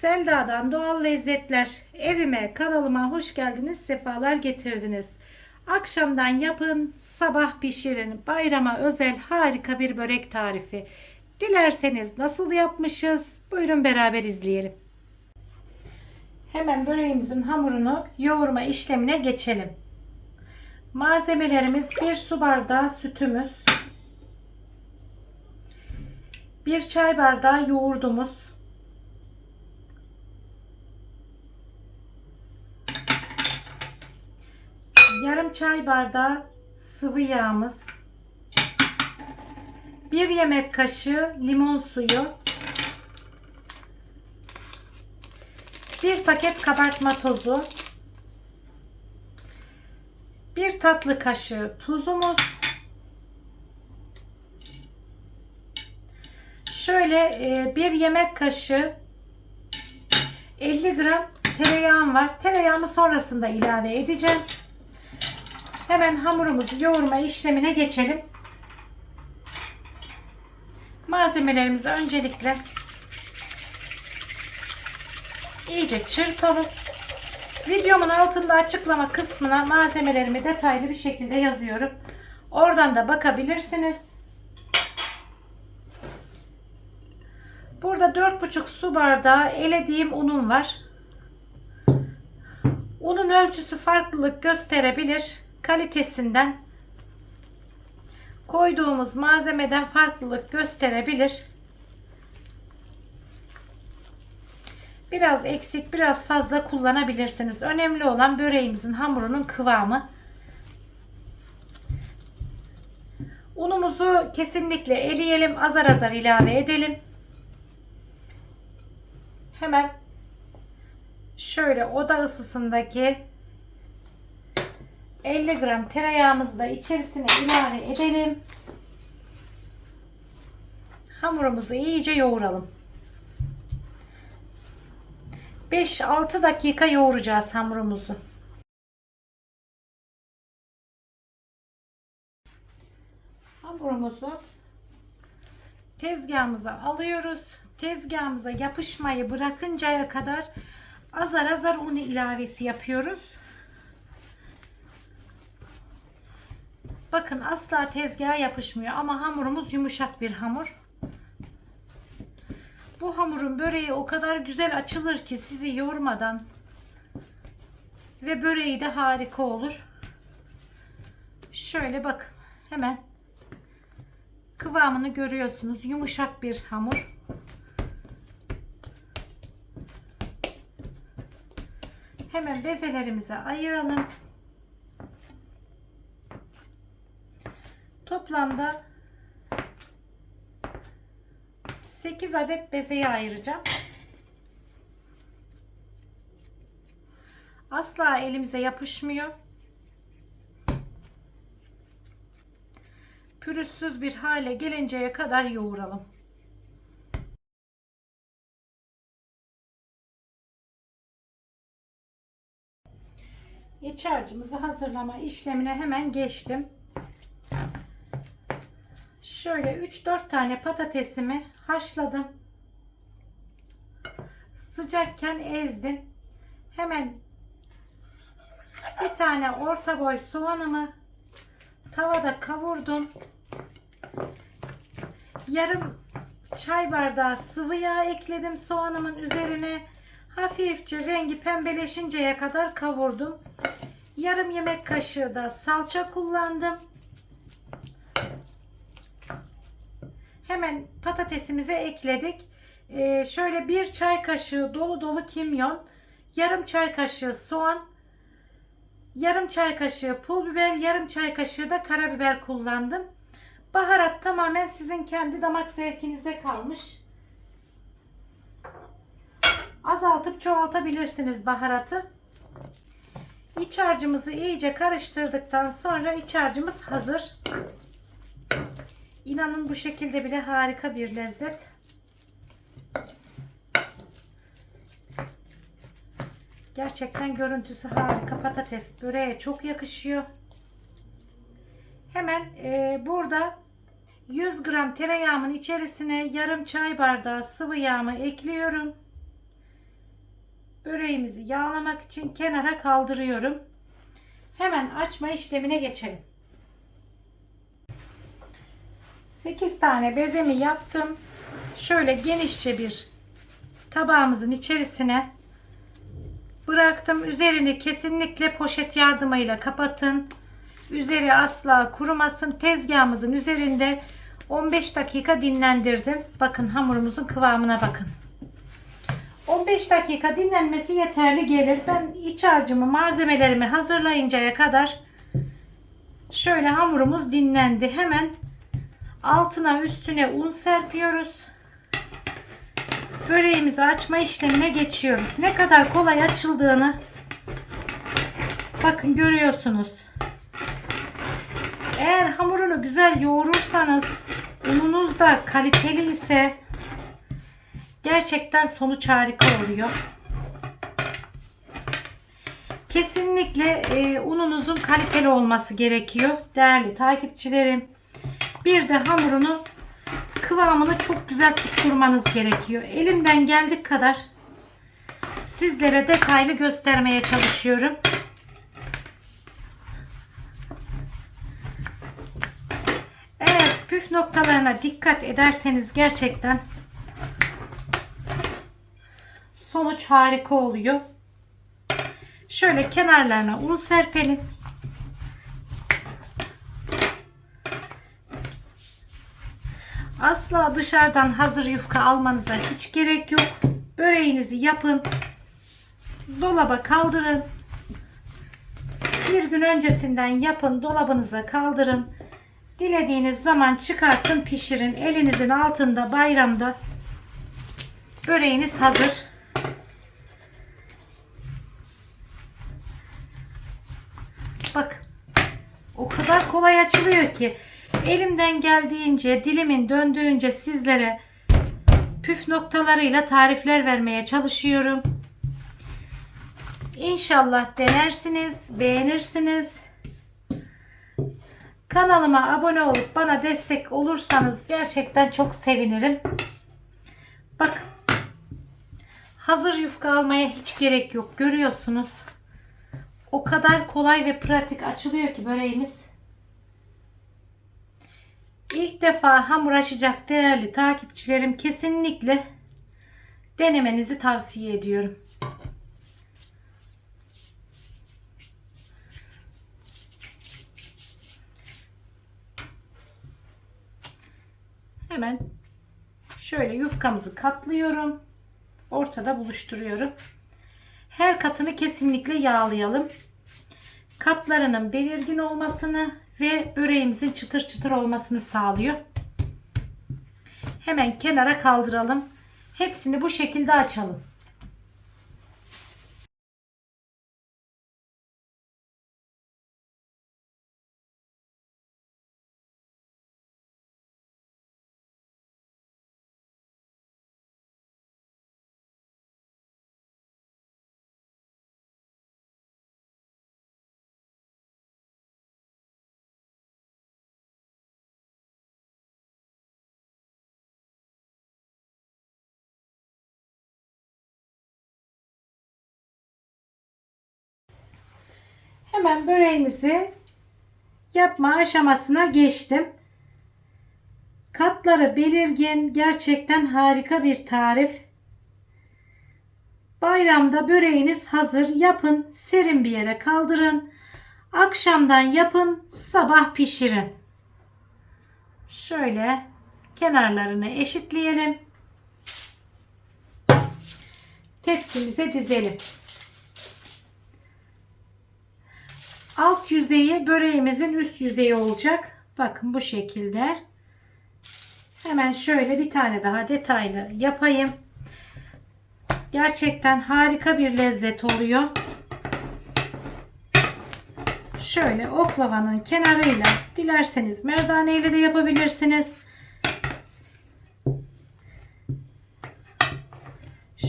Selda'dan doğal lezzetler. Evime, kanalıma hoş geldiniz, sefalar getirdiniz. Akşamdan yapın, sabah pişirin. Bayrama özel harika bir börek tarifi. Dilerseniz nasıl yapmışız? Buyurun beraber izleyelim. Hemen böreğimizin hamurunu yoğurma işlemine geçelim. Malzemelerimiz 1 su bardağı sütümüz, 1 çay bardağı yoğurdumuz, yarım çay bardağı sıvı yağımız, 1 yemek kaşığı limon suyu, 1 paket kabartma tozu, 1 tatlı kaşığı tuzumuz, şöyle e, bir yemek kaşığı 50 gram tereyağım var. Tereyağımı sonrasında ilave edeceğim. Hemen hamurumuzu yoğurma işlemine geçelim. Malzemelerimizi öncelikle iyice çırpalım. Videomun altında açıklama kısmına malzemelerimi detaylı bir şekilde yazıyorum. Oradan da bakabilirsiniz. Burada 4,5 su bardağı elediğim unum var. Unun ölçüsü farklılık gösterebilir. Kalitesinden koyduğumuz malzemeden farklılık gösterebilir. Biraz eksik, biraz fazla kullanabilirsiniz. Önemli olan böreğimizin hamurunun kıvamı. Unumuzu kesinlikle eleyelim, azar azar ilave edelim. Hemen şöyle oda ısısındaki 50 gram tereyağımızı da içerisine ilave edelim. Hamurumuzu iyice yoğuralım. 5-6 dakika yoğuracağız hamurumuzu. Hamurumuzu tezgahımıza alıyoruz. Tezgahımıza yapışmayı bırakıncaya kadar azar azar un ilavesi yapıyoruz. Bakın asla tezgaha yapışmıyor ama hamurumuz yumuşak bir hamur. Bu hamurun böreği o kadar güzel açılır ki sizi yormadan ve böreği de harika olur. Şöyle bakın hemen kıvamını görüyorsunuz. Yumuşak bir hamur. Hemen bezelerimize ayıralım. Toplamda 8 adet bezeyi ayıracağım. Asla elimize yapışmıyor. Pürüzsüz bir hale gelinceye kadar yoğuralım. İç harcımızı hazırlama işlemine hemen geçtim. Şöyle 3-4 tane patatesimi haşladım. Sıcakken ezdim. Hemen bir tane orta boy soğanımı tavada kavurdum. Yarım çay bardağı sıvı yağ ekledim soğanımın üzerine. Hafifçe rengi pembeleşinceye kadar kavurdum. Yarım yemek kaşığı da salça kullandım. Hemen patatesimize ekledik. Ee, şöyle bir çay kaşığı dolu dolu kimyon, yarım çay kaşığı soğan, yarım çay kaşığı pul biber, yarım çay kaşığı da karabiber kullandım. Baharat tamamen sizin kendi damak zevkinize kalmış. Azaltıp çoğaltabilirsiniz baharatı. İç harcımızı iyice karıştırdıktan sonra iç harcımız hazır. İnanın bu şekilde bile harika bir lezzet. Gerçekten görüntüsü harika. Patates böreğe çok yakışıyor. Hemen e, burada 100 gram tereyağımın içerisine yarım çay bardağı sıvı yağımı ekliyorum. böreğimizi yağlamak için kenara kaldırıyorum. Hemen açma işlemine geçelim. 8 tane bezemi yaptım. Şöyle genişçe bir tabağımızın içerisine bıraktım. Üzerini kesinlikle poşet yardımıyla kapatın. Üzeri asla kurumasın. Tezgahımızın üzerinde 15 dakika dinlendirdim. Bakın hamurumuzun kıvamına bakın. 15 dakika dinlenmesi yeterli gelir. Ben iç harcımı malzemelerimi hazırlayıncaya kadar şöyle hamurumuz dinlendi. Hemen altına üstüne un serpiyoruz. Böreğimizi açma işlemine geçiyoruz. Ne kadar kolay açıldığını bakın görüyorsunuz. Eğer hamurunu güzel yoğurursanız ununuz da kaliteli ise gerçekten sonuç harika oluyor. Kesinlikle e, ununuzun kaliteli olması gerekiyor değerli takipçilerim. Bir de hamurunu kıvamını çok güzel tutturmanız gerekiyor. Elimden geldik kadar sizlere detaylı göstermeye çalışıyorum. Eğer püf noktalarına dikkat ederseniz gerçekten sonuç harika oluyor. Şöyle kenarlarına un serpelim. Asla dışarıdan hazır yufka almanıza hiç gerek yok. Böreğinizi yapın. Dolaba kaldırın. Bir gün öncesinden yapın. Dolabınıza kaldırın. Dilediğiniz zaman çıkartın pişirin. Elinizin altında bayramda böreğiniz hazır. Bak o kadar kolay açılıyor ki elimden geldiğince dilimin döndüğünce sizlere püf noktalarıyla tarifler vermeye çalışıyorum. İnşallah denersiniz, beğenirsiniz. Kanalıma abone olup bana destek olursanız gerçekten çok sevinirim. Bak hazır yufka almaya hiç gerek yok. Görüyorsunuz. O kadar kolay ve pratik açılıyor ki böreğimiz. İlk defa hamur açacak değerli takipçilerim kesinlikle denemenizi tavsiye ediyorum. Hemen şöyle yufkamızı katlıyorum. Ortada buluşturuyorum. Her katını kesinlikle yağlayalım. Katlarının belirgin olmasını ve böreğimizin çıtır çıtır olmasını sağlıyor. Hemen kenara kaldıralım. Hepsini bu şekilde açalım. Hemen böreğimizi yapma aşamasına geçtim. Katları belirgin, gerçekten harika bir tarif. Bayramda böreğiniz hazır. Yapın, serin bir yere kaldırın. Akşamdan yapın, sabah pişirin. Şöyle kenarlarını eşitleyelim. Tepsimize dizelim. Yüzeyi böreğimizin üst yüzeyi olacak. Bakın bu şekilde. Hemen şöyle bir tane daha detaylı yapayım. Gerçekten harika bir lezzet oluyor. Şöyle oklavanın kenarıyla dilerseniz merdane ile de yapabilirsiniz.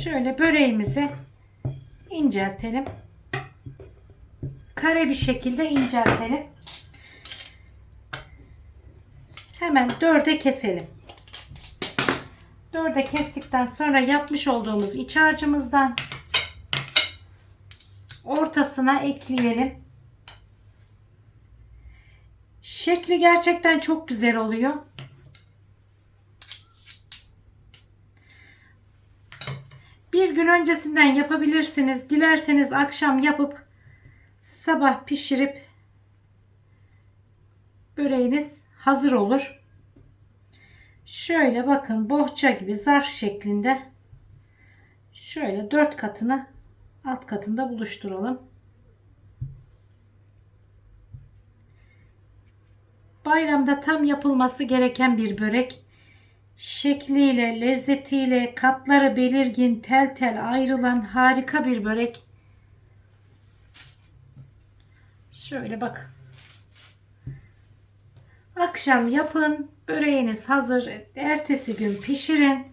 Şöyle böreğimizi inceltelim kare bir şekilde inceltelim. Hemen dörde keselim. Dörde kestikten sonra yapmış olduğumuz iç harcımızdan ortasına ekleyelim. Şekli gerçekten çok güzel oluyor. Bir gün öncesinden yapabilirsiniz. Dilerseniz akşam yapıp sabah pişirip böreğiniz hazır olur. Şöyle bakın bohça gibi zarf şeklinde şöyle dört katını alt katında buluşturalım. Bayramda tam yapılması gereken bir börek. Şekliyle, lezzetiyle, katları belirgin, tel tel ayrılan harika bir börek. Şöyle bak. Akşam yapın. Böreğiniz hazır. Ertesi gün pişirin.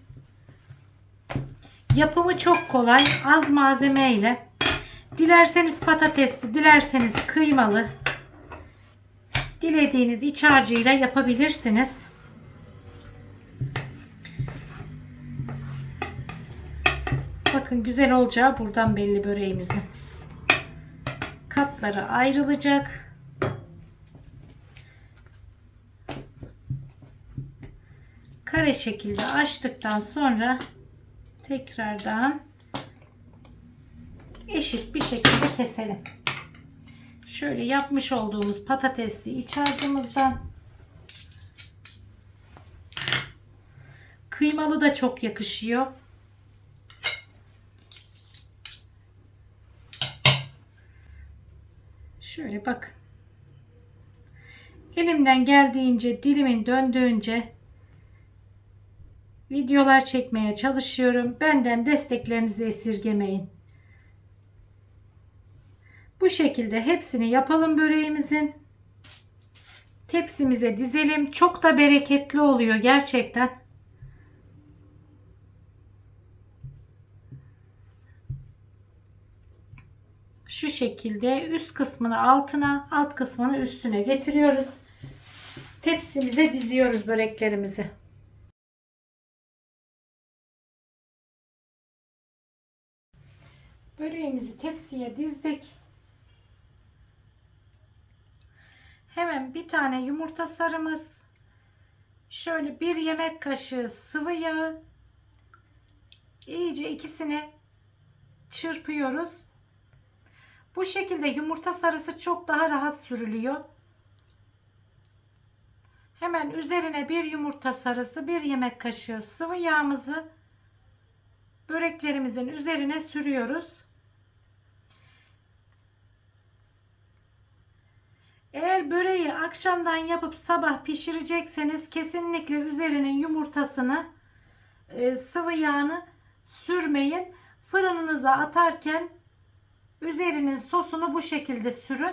Yapımı çok kolay. Az malzeme ile. Dilerseniz patatesli, dilerseniz kıymalı. Dilediğiniz iç harcıyla yapabilirsiniz. Bakın güzel olacağı buradan belli böreğimizin. Katları ayrılacak. Kare şekilde açtıktan sonra tekrardan eşit bir şekilde keselim. Şöyle yapmış olduğumuz patatesli iç harcımızdan kıymalı da çok yakışıyor. Şöyle bak. Elimden geldiğince, dilimin döndüğünce videolar çekmeye çalışıyorum. Benden desteklerinizi esirgemeyin. Bu şekilde hepsini yapalım böreğimizin. Tepsimize dizelim. Çok da bereketli oluyor gerçekten. Şekilde üst kısmını altına, alt kısmını üstüne getiriyoruz. Tepsimize diziyoruz böreklerimizi. Böreğimizi tepsiye dizdik. Hemen bir tane yumurta sarımız. Şöyle bir yemek kaşığı sıvı yağı. İyice ikisini çırpıyoruz. Bu şekilde yumurta sarısı çok daha rahat sürülüyor. Hemen üzerine bir yumurta sarısı, bir yemek kaşığı sıvı yağımızı böreklerimizin üzerine sürüyoruz. Eğer böreği akşamdan yapıp sabah pişirecekseniz kesinlikle üzerinin yumurtasını e, sıvı yağını sürmeyin. Fırınınıza atarken üzerinin sosunu bu şekilde sürün.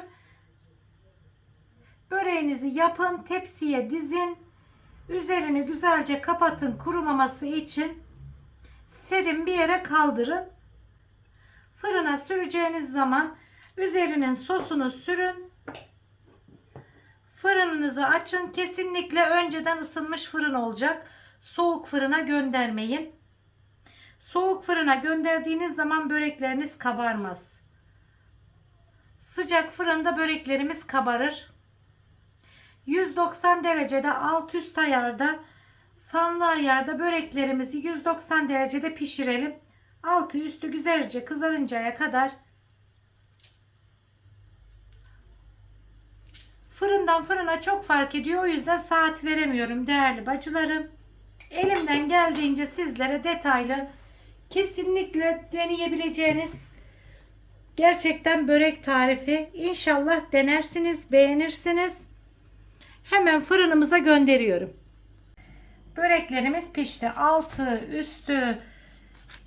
Böreğinizi yapın, tepsiye dizin. Üzerini güzelce kapatın kurumaması için. Serin bir yere kaldırın. Fırına süreceğiniz zaman üzerinin sosunu sürün. Fırınınızı açın. Kesinlikle önceden ısınmış fırın olacak. Soğuk fırına göndermeyin. Soğuk fırına gönderdiğiniz zaman börekleriniz kabarmaz. Sıcak fırında böreklerimiz kabarır. 190 derecede alt üst ayarda fanlı ayarda böreklerimizi 190 derecede pişirelim. Altı üstü güzelce kızarıncaya kadar Fırından fırına çok fark ediyor. O yüzden saat veremiyorum değerli bacılarım. Elimden geldiğince sizlere detaylı kesinlikle deneyebileceğiniz gerçekten börek tarifi. İnşallah denersiniz, beğenirsiniz. Hemen fırınımıza gönderiyorum. Böreklerimiz pişti. Altı, üstü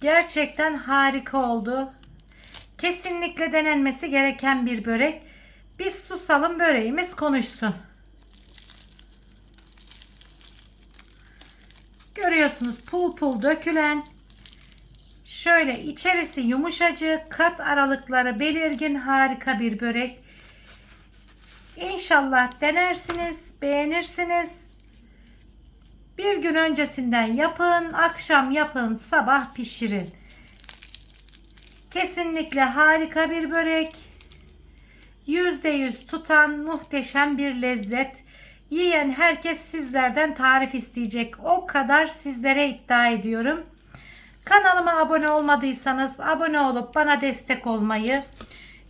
gerçekten harika oldu. Kesinlikle denenmesi gereken bir börek. Biz susalım böreğimiz konuşsun. Görüyorsunuz pul pul dökülen şöyle içerisi yumuşacık kat aralıkları belirgin harika bir börek. İnşallah denersiniz, beğenirsiniz. Bir gün öncesinden yapın, akşam yapın, sabah pişirin. Kesinlikle harika bir börek. %100 tutan muhteşem bir lezzet. Yiyen herkes sizlerden tarif isteyecek. O kadar sizlere iddia ediyorum. Kanalıma abone olmadıysanız abone olup bana destek olmayı,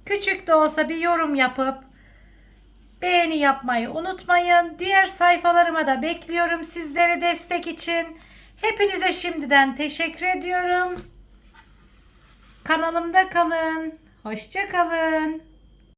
küçük de olsa bir yorum yapıp beğeni yapmayı unutmayın. Diğer sayfalarıma da bekliyorum sizlere destek için. Hepinize şimdiden teşekkür ediyorum. Kanalımda kalın. Hoşça kalın.